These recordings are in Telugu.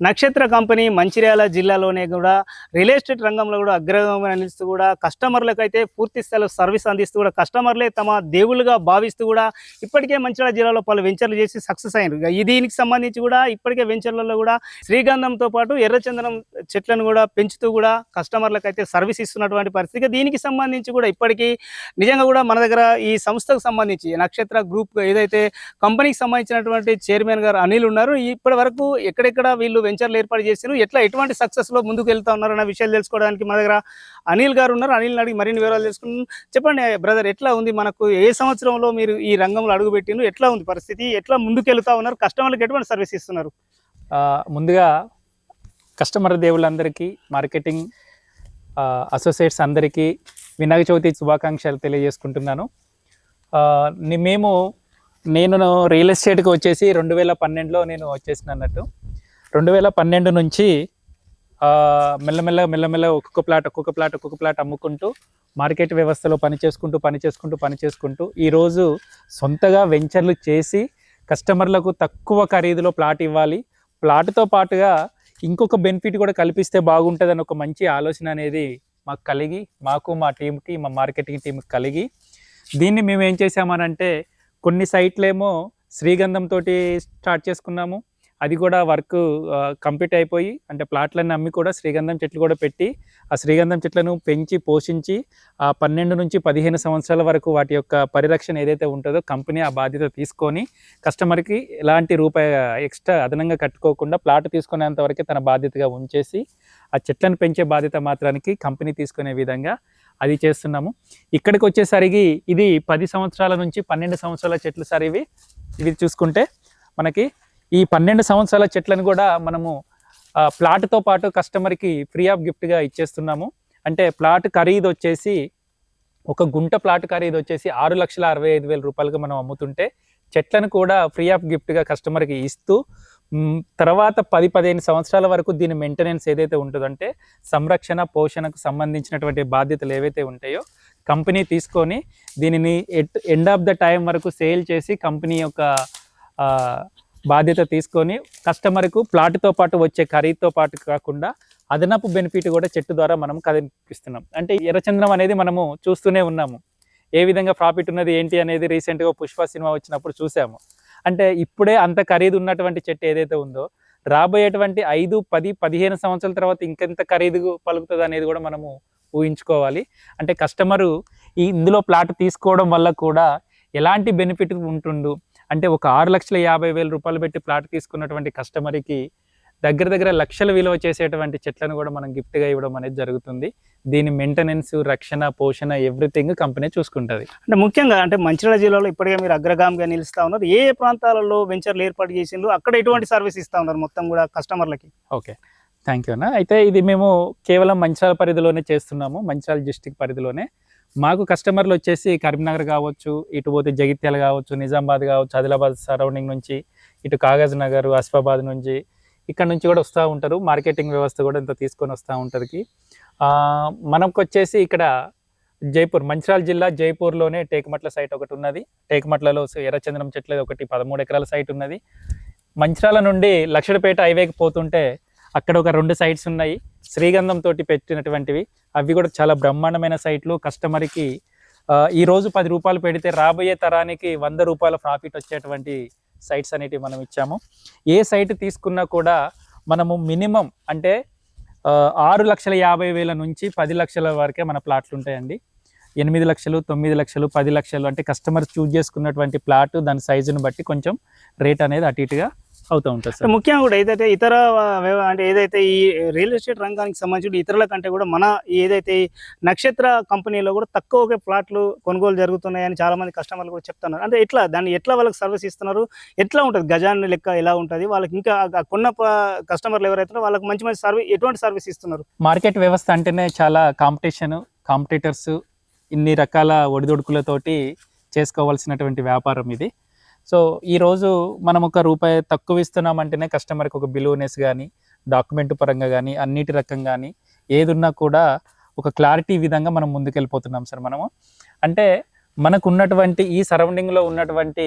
నక్షత్ర కంపెనీ మంచిర్యాల జిల్లాలోనే కూడా రియల్ ఎస్టేట్ రంగంలో కూడా అగ్రగంగా నిలుస్తూ కూడా కస్టమర్లకు అయితే పూర్తి స్థాయిలో సర్వీస్ అందిస్తూ కూడా కస్టమర్లే తమ దేవుళ్ళుగా భావిస్తూ కూడా ఇప్పటికే మంచిర్యాల జిల్లాలో పలు వెంచర్లు చేసి సక్సెస్ అయ్యారు ఈ దీనికి సంబంధించి కూడా ఇప్పటికే వెంచర్లలో కూడా శ్రీగంధంతో పాటు ఎర్రచందనం చెట్లను కూడా పెంచుతూ కూడా కస్టమర్లకు అయితే సర్వీస్ ఇస్తున్నటువంటి పరిస్థితి. దీనికి సంబంధించి కూడా ఇప్పటికీ నిజంగా కూడా మన దగ్గర ఈ సంస్థకు సంబంధించి నక్షత్ర గ్రూప్ ఏదైతే కంపెనీకి సంబంధించినటువంటి చైర్మన్ గారు అనిల్ ఉన్నారు. ఇప్పటి వరకు ఎక్కడెక్కడ వీళ్ళు వెంచర్లు ఏర్పాటు చేశారు ఎట్లా ఎటువంటి సక్సెస్లో ముందుకు వెళ్తా ఉన్నారు అన్న విషయాలు తెలుసుకోవడానికి మా దగ్గర అనిల్ గారు ఉన్నారు. అనిల్ అడిగి మరిన్ని వివరాలు తెలుసుకున్నాం చెప్పండి బ్రదర్ ఎట్లా ఉంది? మనకు ఏ సంవత్సరంలో మీరు ఈ రంగంలో అడుగు ఎట్లా ఉంది పరిస్థితి? ఎట్లా ముందుకు వెళ్తా ఉన్నారు? కస్టమర్లకు ఎటువంటి సర్వీస్ ఇస్తున్నారు? ముందుగా కస్టమర్ దేవుళ్ళందరికీ మార్కెటింగ్ అసోసియేట్స్ అందరికీ వినాయక చవితి శుభాకాంక్షలు తెలియజేసుకుంటున్నాను. మేము నేను రియల్ ఎస్టేట్కి వచ్చేసి రెండు వేల పన్నెండులో నేను వచ్చేసిన అన్నట్టు రెండు వేల పన్నెండు నుంచి ఆ, మెల్లమెల్ల మెల్లమెల్ల ఒక్కొక్క ప్లాట్ ఒక్కొక్క ప్లాట్ ఒక్కొక్క ప్లాట్ అమ్ముకుంటూ మార్కెట్ వ్యవస్థలో పని చేసుకుంటూ పని చేసుకుంటూ పని చేసుకుంటూ ఈరోజు సొంతగా వెంచర్లు చేసి కస్టమర్లకు తక్కువ ఖరీదులో ప్లాట్ ఇవ్వాలి. ప్లాట్తో పాటుగా ఇంకొక బెనిఫిట్ కూడా కల్పిస్తే బాగుంటుందని ఒక మంచి ఆలోచన అనేది మాకు కలిగి మాకు మా టీంకి మా మార్కెటింగ్ టీంకి కలిగి. దీన్ని మేము ఏం చేసామనంటే కొన్ని సైట్లేమో శ్రీగంధంతో స్టార్ట్ చేసుకున్నాము. అది కూడా వర్క్ కంప్లీట్ అయిపోయి అంటే ప్లాట్లన్నీ అమ్మి కూడా శ్రీగంధం చెట్లు కూడా పెట్టి ఆ శ్రీగంధం చెట్లను పెంచి పోషించి ఆ పన్నెండు నుంచి పదిహేను సంవత్సరాల వరకు వాటి యొక్క పరిరక్షణ ఏదైతే ఉంటుందో కంపెనీ ఆ బాధ్యత తీసుకొని కస్టమర్కి ఎలాంటి రూపాయి ఎక్స్ట్రా అదనంగా కట్టుకోకుండా ప్లాట్ తీసుకునేంతవరకే తన బాధ్యతగా ఉంచేసి ఆ చెట్లను పెంచే బాధ్యత మాత్రానికి కంపెనీ తీసుకునే విధంగా అది చేస్తున్నాము. ఇక్కడికి వచ్చేసరికి ఇది పది సంవత్సరాల నుంచి పన్నెండు సంవత్సరాల చెట్లు సార్ ఇవి. ఇవి చూసుకుంటే మనకి ఈ పన్నెండు సంవత్సరాల చెట్లను కూడా మనము ప్లాట్తో పాటు కస్టమర్కి ఫ్రీ ఆఫ్ గిఫ్ట్గా ఇచ్చేస్తున్నాము. అంటే ప్లాట్ ఖరీదు వచ్చేసి ఒక గుంట ప్లాట్ ఖరీదు వచ్చేసి ఆరు లక్షల అరవై ఐదు వేల రూపాయలుగా మనం అమ్ముతుంటే చెట్లను కూడా ఫ్రీ ఆఫ్ గిఫ్ట్గా కస్టమర్కి ఇస్తూ తర్వాత పది పదిహేను సంవత్సరాల వరకు దీని మెయింటెనెన్స్ ఏదైతే ఉంటుందంటే సంరక్షణ పోషణకు సంబంధించినటువంటి బాధ్యతలు ఏవైతే ఉంటాయో కంపెనీ తీసుకొని దీనిని ఎండ్ ఆఫ్ ద టైం వరకు సేల్ చేసి కంపెనీ యొక్క బాధ్యత తీసుకొని కస్టమర్కు ప్లాట్తో పాటు వచ్చే ఖరీదుతో పాటు కాకుండా అదనపు బెనిఫిట్ కూడా చెట్టు ద్వారా మనం కదిపిస్తున్నాం. అంటే ఎర్రచంద్రం అనేది మనము చూస్తూనే ఉన్నాము. ఏ విధంగా ప్రాఫిట్ ఉన్నది ఏంటి అనేది రీసెంట్గా పుష్ప సినిమా వచ్చినప్పుడు చూసాము. అంటే ఇప్పుడే అంత ఖరీదు ఉన్నటువంటి చెట్టు ఏదైతే ఉందో రాబోయేటువంటి ఐదు పది పదిహేను సంవత్సరాల తర్వాత ఇంకెంత ఖరీదు పలుకుతుంది అనేది కూడా మనము ఊహించుకోవాలి. అంటే కస్టమరు ఈ ఇందులో ప్లాట్ తీసుకోవడం వల్ల కూడా ఎలాంటి బెనిఫిట్ ఉంటుండు అంటే ఒక ఆరు లక్షల యాభై వేల రూపాయలు పెట్టి ప్లాట్ తీసుకున్నటువంటి కస్టమర్కి దగ్గర దగ్గర లక్షల విలువ చేసేటువంటి చెట్లను కూడా మనం గిఫ్ట్గా ఇవ్వడం అనేది జరుగుతుంది. దీని మెయింటెనెన్స్ రక్షణ పోషణ ఎవ్రీథింగ్ కంపెనీ చూసుకుంటుంది. అంటే ముఖ్యంగా అంటే మంచిర్యాల జిల్లాలో ఇప్పటికే మీరు అగ్రగామిగా నిలుస్తా ఉన్నారు. ఏ ప్రాంతాలలో వెంచర్లు ఏర్పాటు చేసిండ్రు? అక్కడ ఎటువంటి సర్వీస్ ఇస్తా ఉన్నారు మొత్తం కూడా కస్టమర్లకి? ఓకే. థ్యాంక్ యూ అన్న. అయితే ఇది మేము కేవలం మంచిర్యాల పరిధిలోనే చేస్తున్నాము. మంచిర్యాల డిస్టిక్ పరిధిలోనే. మాకు కస్టమర్లు వచ్చేసి కరీంనగర్ కావచ్చు ఇటు పోతే జగిత్యాల కావచ్చు నిజామాబాద్ కావచ్చు ఆదిలాబాద్ సరౌండింగ్ నుంచి ఇటు కాగజ్ నగర్ ఆసిఫాబాద్ నుంచి ఇక్కడ నుంచి కూడా వస్తూ ఉంటారు. మార్కెటింగ్ వ్యవస్థ కూడా ఇంత తీసుకొని వస్తూ ఉంటుంది మనకు వచ్చేసి ఇక్కడ జైపూర్ మంచిర్యాల జిల్లా జైపూర్లోనే టేకుమట్ల సైట్ ఒకటి ఉన్నది. టేకుమట్లలో ఎర్రచంద్రం చెట్లది ఒకటి పదమూడు ఎకరాల సైట్ ఉన్నది. మంచిరాల నుండి లక్షడపేట హైవేకి పోతుంటే అక్కడ ఒక రెండు సైట్స్ ఉన్నాయి. శ్రీగంధం తోటి పెట్టినటువంటివి. అవి కూడా చాలా బ్రహ్మాండమైన సైట్లు కస్టమర్కి ఈరోజు ఈ రోజు పది రూపాయలు పెడితే రాబోయే తరానికి వంద రూపాయల ప్రాఫిట్ వచ్చేటువంటి సైట్స్ అనేటివి మనం ఇచ్చాము. ఏ సైట్ తీసుకున్నా కూడా మనము మినిమం అంటే ఆరు లక్షల యాభై వేల నుంచి పది లక్షల వరకే మన ప్లాట్లు ఉంటాయండి. ఎనిమిది లక్షలు తొమ్మిది లక్షలు పది లక్షలు అంటే కస్టమర్ చూజ్ చేసుకున్నటువంటి ప్లాట్ దాని సైజును బట్టి కొంచెం రేట్ అనేది అటు ఇటుగా అవుతూ ఉంటుంది సార్. ముఖ్యంగా కూడా ఏదైతే ఇతర అంటే ఏదైతే ఈ రియల్ ఎస్టేట్ రంగానికి సంబంధించి ఇతరుల కంటే కూడా మన ఏదైతే నక్షత్ర కంపెనీలో కూడా తక్కువగా ప్లాట్లు కొనుగోలు జరుగుతున్నాయని చాలా మంది కస్టమర్లు కూడా చెప్తున్నారు. అంటే ఎట్లా? దాన్ని ఎట్లా వాళ్ళకి సర్వీస్ ఇస్తున్నారు? ఎట్లా ఉంటుంది? గజాన్ని లెక్క ఎలా ఉంటుంది? వాళ్ళకి ఇంకా కొన్న కస్టమర్లు ఎవరైతే వాళ్ళకి మంచి మంచి సర్వీస్ ఎటువంటి సర్వీస్ ఇస్తున్నారు? మార్కెట్ వ్యవస్థ అంటేనే చాలా కాంపిటీషన్ కాంపిటీటర్స్ ఇన్ని రకాల ఒడిదొడుకులతోటి చేసుకోవాల్సినటువంటి వ్యాపారం ఇది. సో ఈరోజు మనం ఒక రూపాయి తక్కువ ఇస్తున్నామంటేనే కస్టమర్కి ఒక బిలోనెస్ కానీ డాక్యుమెంట్ పరంగా కానీ అన్నిటి రకం కానీ ఏదున్నా కూడా ఒక క్లారిటీ విధంగా మనం ముందుకెళ్ళిపోతున్నాం సార్ మనము. అంటే మనకు ఉన్నటువంటి ఈ సరౌండింగ్లో ఉన్నటువంటి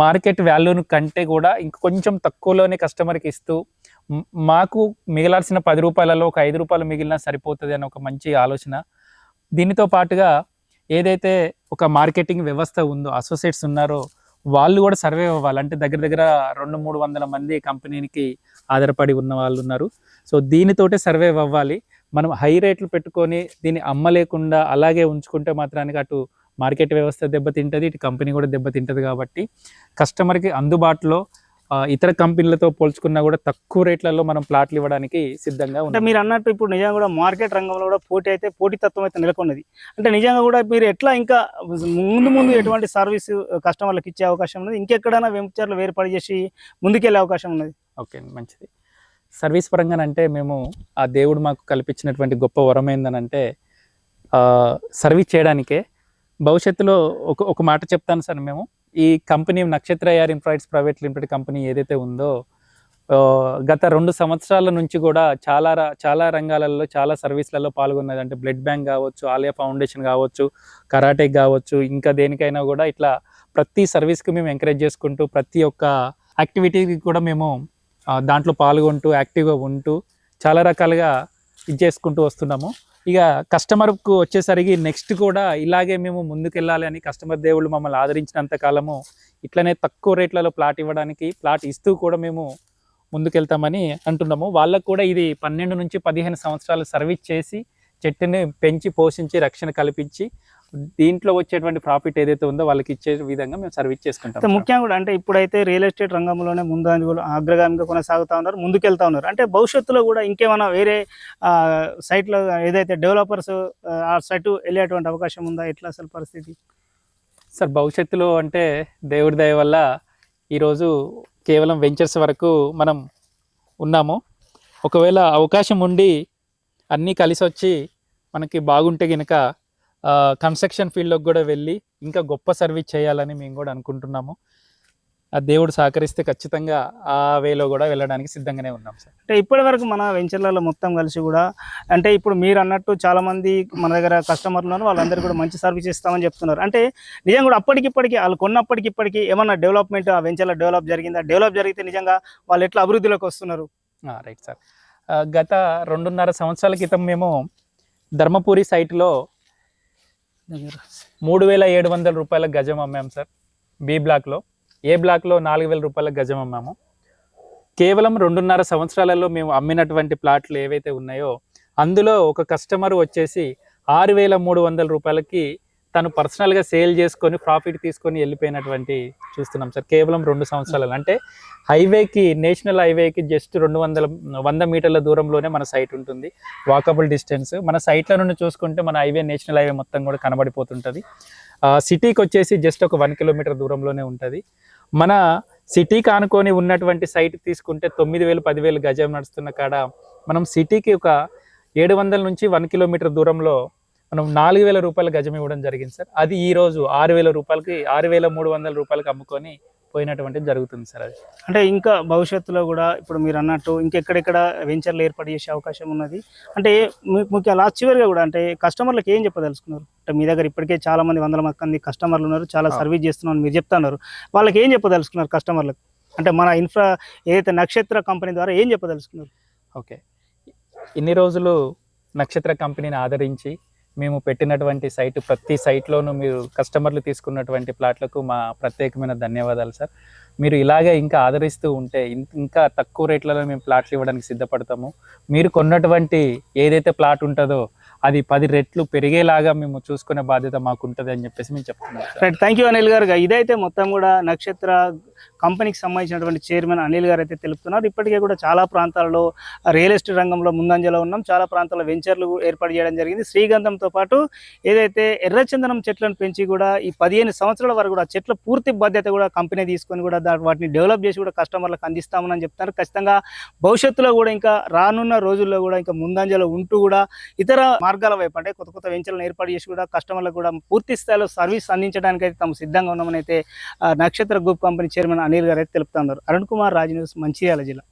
మార్కెట్ వాల్యూను కంటే కూడా ఇంక కొంచెం తక్కువలోనే కస్టమర్కి ఇస్తూ మాకు మిగిలాల్సిన పది రూపాయలలో ఒక ఐదు రూపాయలు మిగిలినా సరిపోతుంది అని ఒక మంచి ఆలోచన. దీనితో పాటుగా ఏదైతే ఒక మార్కెటింగ్ వ్యవస్థ ఉందో అసోసియేట్స్ ఉన్నారో వాళ్ళు కూడా సర్వే అవ్వాలి. అంటే దగ్గర దగ్గర రెండు మూడు వందల మంది కంపెనీకి ఆధారపడి ఉన్న వాళ్ళు ఉన్నారు. సో దీనితోటే సర్వే అవ్వాలి. మనం హై రేట్లు పెట్టుకొని దీన్ని అమ్మలేకుండా అలాగే ఉంచుకుంటే మాత్రానికి అటు మార్కెట్ వ్యవస్థ దెబ్బతింటుంది ఇటు కంపెనీ కూడా దెబ్బతింటుంది కాబట్టి కస్టమర్కి అందుబాటులో ఇతర కంపెనీలతో పోల్చుకున్నా కూడా తక్కువ రేట్లలో మనం ప్లాట్లు ఇవ్వడానికి సిద్ధంగా ఉన్నాం. మీరు అన్నట్టు ఇప్పుడు నిజంగా కూడా మార్కెట్ రంగంలో కూడా పోటీ అయితే పోటీతత్వం అయితే నెలకొన్నది. అంటే నిజంగా కూడా మీరు ఎట్లా ఇంకా ముందు ముందు ఎటువంటి సర్వీస్ కస్టమర్లకు ఇచ్చే అవకాశం ఉన్నది? ఇంకెక్కడైనా వెంచర్లు వేరుపడి చేసి ముందుకెళ్ళే అవకాశం ఉన్నది? ఓకే మంచిది. సర్వీస్ పరంగా అంటే మేము ఆ దేవుడు మాకు కల్పించినటువంటి గొప్ప వరం ఏందనంటే సర్వీస్ చేయడానికే. భవిష్యత్తులో ఒక ఒక మాట చెప్తాను సార్ మేము. ఈ కంపెనీ నక్షత్ర ఎయిర్ ఇన్ఫ్రాయిడ్స్ ప్రైవేట్ లిమిటెడ్ కంపెనీ ఏదైతే ఉందో గత రెండు సంవత్సరాల నుంచి కూడా చాలా చాలా రంగాలలో చాలా సర్వీస్లలో పాల్గొన్నది. అంటే బ్లడ్ బ్యాంక్ కావచ్చు ఆలియా ఫౌండేషన్ కావచ్చు కరాటే కావచ్చు ఇంకా దేనికైనా కూడా ఇట్లా ప్రతి సర్వీస్కి మేము ఎంకరేజ్ చేసుకుంటూ ప్రతి ఒక్క యాక్టివిటీకి కూడా మేము దాంట్లో పాల్గొంటూ యాక్టివ్గా ఉంటూ చాలా రకాలుగా ఇది చేసుకుంటూ వస్తున్నాము. ఇక కస్టమర్కు వచ్చేసరికి నెక్స్ట్ కూడా ఇలాగే మేము ముందుకెళ్ళాలి అని కస్టమర్ దేవుళ్ళు మమ్మల్ని ఆదరించినంత కాలము ఇట్లనే తక్కువ రేట్లలో ప్లాట్ ఇవ్వడానికి ప్లాట్ ఇస్తూ కూడా మేము ముందుకెళ్తామని అంటున్నాము. వాళ్ళకు కూడా ఇది పన్నెండు నుంచి పదిహేను సంవత్సరాలు సర్వీస్ చేసి చెట్టుని పెంచి పోషించి రక్షణ కల్పించి దీంట్లో వచ్చేటువంటి ప్రాఫిట్ ఏదైతే ఉందో వాళ్ళకి ఇచ్చే విధంగా మేము సర్వీస్ చేసుకుంటాం ముఖ్యంగా కూడా అంటే ఇప్పుడైతే రియల్ ఎస్టేట్ రంగంలోనే ముందు అగ్రగామిగా కొనసాగుతా ఉన్నారు ముందుకెళ్తా ఉన్నారు. అంటే భవిష్యత్తులో కూడా ఇంకేమైనా వేరే సైట్లో ఏదైతే డెవలపర్స్ ఆ సైట్ వెళ్ళేటువంటి అవకాశం ఉందా? ఎట్లా అసలు పరిస్థితి? సార్ భవిష్యత్తులో అంటే దేవుడి దయ వల్ల ఈరోజు కేవలం వెంచర్స్ వరకు మనం ఉన్నాము. ఒకవేళ అవకాశం ఉండి అన్నీ కలిసి వచ్చి మనకి బాగుంటే కనుక కన్స్ట్రక్షన్ ఫీల్డ్లోకి కూడా వెళ్ళి ఇంకా గొప్ప సర్వీస్ చేయాలని మేము కూడా అనుకుంటున్నాము. ఆ దేవుడు సహకరిస్తే ఖచ్చితంగా ఆ వేలో కూడా వెళ్ళడానికి సిద్ధంగానే ఉన్నాం సార్. అంటే ఇప్పటి వరకు మన వెంచర్లలో మొత్తం కలిసి కూడా అంటే ఇప్పుడు మీరు అన్నట్టు చాలా మంది మన దగ్గర కస్టమర్లు ఉన్నారు వాళ్ళందరికీ కూడా మంచి సర్వీస్ ఇస్తామని చెప్తున్నారు. అంటే నిజంగా కూడా అప్పటికిప్పటికి వాళ్ళు కొన్నప్పటికి ఇప్పటికి ఏమన్నా డెవలప్మెంట్ ఆ వెంచర్లో డెవలప్ జరిగిందా? డెవలప్ జరిగితే నిజంగా వాళ్ళు ఎట్లా అభివృద్ధిలోకి వస్తున్నారు? Right sir. గత రెండున్నర సంవత్సరాల క్రితం మేము ధర్మపురి సైట్లో మూడు వేల ఏడు వందల రూపాయల గజం అమ్మాము సార్. బి బ్లాక్లో. ఏ బ్లాక్లో నాలుగు వేల రూపాయల గజం అమ్మాము. కేవలం రెండున్నర సంవత్సరాలలో మేము అమ్మినటువంటి ప్లాట్లు ఏవైతే ఉన్నాయో అందులో ఒక కస్టమర్ వచ్చేసి ఆరు వేల మూడు వందల రూపాయలకి తను పర్సనల్గా సేల్ చేసుకొని ప్రాఫిట్ తీసుకొని వెళ్ళిపోయినటువంటి చూస్తున్నాం సార్. కేవలం రెండు సంవత్సరాలు. అంటే హైవేకి నేషనల్ హైవేకి జస్ట్ రెండు వందల వంద మీటర్ల దూరంలోనే మన సైట్ ఉంటుంది. Walkable distance. మన సైట్ల నుండి చూసుకుంటే మన హైవే నేషనల్ హైవే మొత్తం కూడా కనబడిపోతుంటుంది. సిటీకి వచ్చేసి జస్ట్ ఒక వన్ కిలోమీటర్ దూరంలోనే ఉంటుంది. మన సిటీకి ఆనుకొని ఉన్నటువంటి సైట్ తీసుకుంటే తొమ్మిది వేలు పదివేలు గజం నడుస్తున్న కాడ మనం సిటీకి ఒక ఏడు వందల నుంచి వన్ కిలోమీటర్ దూరంలో మనం నాలుగు వేల రూపాయల గజం ఇవ్వడం జరిగింది సార్. అది ఈ రోజు ఆరు వేల రూపాయలకి ఆరు వేల మూడు వందల రూపాయలకి అమ్ముకొని పోయినటువంటిది జరుగుతుంది సార్ అది. అంటే ఇంకా భవిష్యత్తులో కూడా ఇప్పుడు మీరు అన్నట్టు ఇంకెక్కడెక్కడ వెంచర్లు ఏర్పాటు చేసే అవకాశం ఉన్నది. అంటే ము- ముఖ్యంగా లాస్ట్ చివరిగా కూడా అంటే కస్టమర్లకు ఏం చెప్పదలుచుకున్నారు? అంటే మీ దగ్గర ఇప్పటికే చాలా మంది వందల మంది కస్టమర్లు ఉన్నారు చాలా. సర్వీస్ చేస్తున్నారు మీరు చెప్తున్నారు. వాళ్ళకి ఏం చెప్పదలుచుకున్నారు కస్టమర్లకు అంటే మన ఇన్ఫ్రా ఏదైతే నక్షత్ర కంపెనీ ద్వారా ఏం చెప్పదలుచుకున్నారు? ఓకే. ఇన్ని రోజులు నక్షత్ర కంపెనీని ఆదరించి మేము పెట్టినటువంటి సైట్ ప్రతి సైట్లోనూ మీరు కస్టమర్లు తీసుకున్నటువంటి ప్లాట్లకు మా ప్రత్యేకమైన ధన్యవాదాలు సార్. మీరు ఇలాగే ఇంకా ఆదరిస్తూ ఉంటే ఇంకా తక్కువ రేట్లలో మేము ప్లాట్లు ఇవ్వడానికి సిద్ధపడతాము. మీరు కొన్నటువంటి ఏదైతే ప్లాట్ ఉంటుందో అది పది రెట్లు పెరిగేలాగా మేము చూసుకునే బాధ్యత మాకు ఉంటుంది అని చెప్పేసి మేము చెప్తున్నాం రైట్ థ్యాంక్ యూ అనిల్ గారు. ఇదైతే మొత్తం కూడా నక్షత్ర కంపెనీకి సంబంధించినటువంటి చైర్మన్ అనిల్ గారు అయితే తెలుపుతున్నారు. ఇప్పటికే కూడా చాలా ప్రాంతాల్లో రియల్ ఎస్టేట్ రంగంలో ముందంజలో ఉన్నాం. చాలా ప్రాంతాల్లో వెంచర్లు ఏర్పాటు చేయడం జరిగింది. శ్రీగంధంతో పాటు ఏదైతే ఎర్రచందనం చెట్లను పెంచి కూడా ఈ పదిహేను సంవత్సరాల వరకు కూడా చెట్ల పూర్తి బాధ్యత కూడా కంపెనీ తీసుకొని కూడా వాటిని డెవలప్ చేసి కూడా కస్టమర్లకు అందిస్తామని చెప్తున్నారు. ఖచ్చితంగా భవిష్యత్తులో కూడా ఇంకా రానున్న రోజుల్లో కూడా ఇంకా ముందంజలో ఉంటూ కూడా ఇతర మార్గాల వైపు అంటే కొత్త కొత్త వెంచర్లను ఏర్పాటు చేసి కూడా కస్టమర్లకు కూడా పూర్తి స్థాయిలో సర్వీస్ అందించడానికి అయితే తాము సిద్ధంగా ఉన్నామని అయితే Nakshatra group company chairman chairman Anil garu అయితే తెలుపుతున్నారు అరుణ్ కుమార్ రాజ్ న్యూస్ మంచిర్యాల జిల్లా.